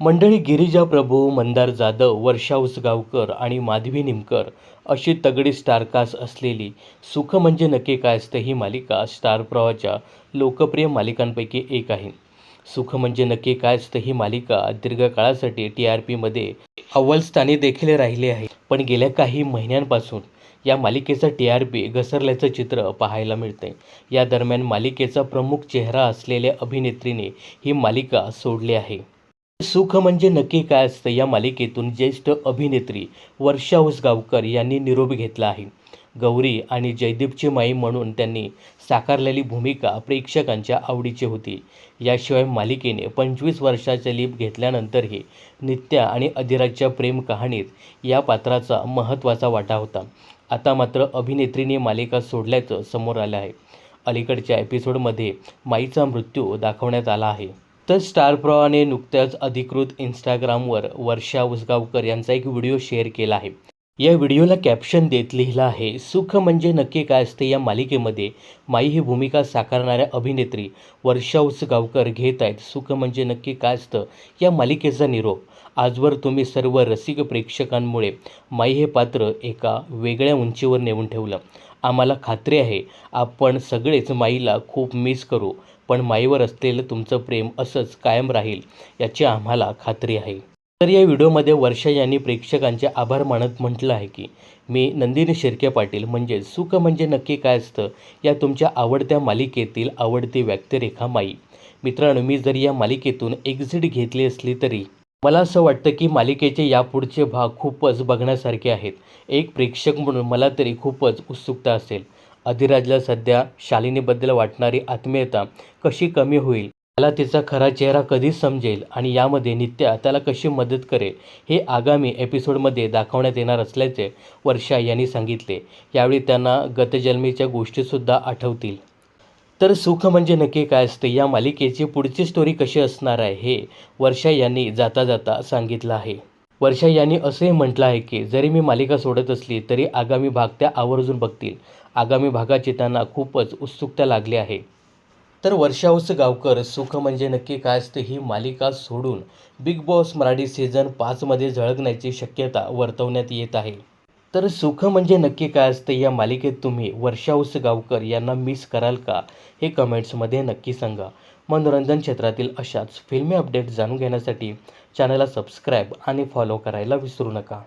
मंडळी गिरिजा प्रभू मंदार जाधव वर्षा उसगावकर आणि माधवी निमकर अशी तगडी स्टारकास्ट असलेली सुख म्हणजे नक्की काय असतं ही मालिका स्टार प्रवाहाच्या लोकप्रिय मालिकांपैकी एक आहे. सुख म्हणजे नक्की काय असतं ही मालिका दीर्घकाळासाठी टी आर पीमध्ये अव्वल स्थानी देखील राहिली आहे. पण गेल्या काही महिन्यांपासून या मालिकेचा टी आर पी घसरल्याचं चित्र पाहायला मिळतंय. या दरम्यान मालिकेचा प्रमुख चेहरा असलेल्या अभिनेत्रीने ही मालिका सोडली आहे. सुख म्हणजे नक्की काय असतं या मालिकेतून ज्येष्ठ अभिनेत्री वर्षा उसगावकर यांनी निरोप घेतला आहे. गौरी आणि जयदीपची माई म्हणून त्यांनी साकारलेली भूमिका प्रेक्षकांच्या आवडीची होती. याशिवाय मालिकेने पंचवीस वर्षाचा लीप घेतल्यानंतरही नित्या आणि अधिराजच्या प्रेम कहाणीत या पात्राचा महत्त्वाचा वाटा होता. आता मात्र अभिनेत्रीने मालिका सोडल्याचं समोर आलं आहे. अलीकडच्या एपिसोडमध्ये माईचा मृत्यू दाखवण्यात आला आहे. तर स्टार नुकत्याच अधिकृत इंस्टाग्रामवर वर्षा उसगावकर यांचा एक व्हिडिओ शेअर केला आहे. या व्हिडिओला कॅप्शन देत लिहिलं आहे सुख म्हणजे नक्की काय असते या मालिकेमध्ये? माई ही भूमिका साकारणाऱ्या अभिनेत्री वर्षा उसगावकर घेत आहेत. सुख म्हणजे नक्की काय असतं या मालिकेचा निरोप? आजवर तुम्ही सर्व रसिक प्रेक्षकांमुळे माई हे पात्र एका वेगळ्या उंचीवर नेऊन ठेवलं. आम्हाला खात्री आहे आपण सगळेच माईला खूप मिस करू पण माईवर असलेलं तुमचं प्रेम असंच कायम राहील याची आम्हाला खात्री आहे. तर या व्हिडिओमध्ये वर्षा यांनी प्रेक्षकांचे आभार मानत म्हटलं आहे की मी नंदिनी शिर्के पाटील म्हणजे सुख म्हणजे नक्की काय असतं या तुमच्या आवडत्या मालिकेतील आवडती व्यक्तिरेखा माई. मित्रांनो मी जरी या मालिकेतून एक्झिट घेतली असली तरी मला असं वाटतं की मालिकेचे यापुढचे भाग खूपच बघण्यासारखे आहेत. एक प्रेक्षक म्हणून मला तरी खूपच उत्सुकता असेल. अधिराजला सध्या शालिनीबद्दल वाटणारी आत्मीयता कशी कमी होईल? त्याला तिचा खरा चेहरा कधी समजेल आणि यामध्ये नित्या त्याला कशी मदत करेल हे आगामी एपिसोडमध्ये दाखवण्यात येणार असल्याचे वर्षा यांनी सांगितले. यावेळी त्यांना गतजन्मीच्या गोष्टीसुद्धा आठवतील. तर सुख म्हणजे नक्की काय असते? या मालिकेची पुढची स्टोरी कशी असणार आहे हे वर्षा यांनी जाता जाता सांगितलं आहे. वर्षा यांनी असंही म्हटलं आहे की जरी मी मालिका सोडत असली तरी आगामी भाग त्या आवर्जून बघतील. आगामी भागाची त्यांना खूपच उत्सुकता लागली आहे. तर वर्षा गावकर सुख म्हणजे नक्की काय असते ही मालिका सोडून बिग बॉस मराठी सीझन पाचमध्ये झळकण्याची शक्यता वर्तवण्यात येत आहे. तर सुख म्हणजे नक्की काय असते या मालिकेत तुम्ही वर्षा गावकर यांना मिस कराल का? हे कमेंट्समध्ये नक्की सांगा. मनोरंजन क्षेत्रातील अशाच फिल्मी अपडेट जाणून घेण्यासाठी चॅनलला सबस्क्राईब आणि फॉलो करायला विसरू नका.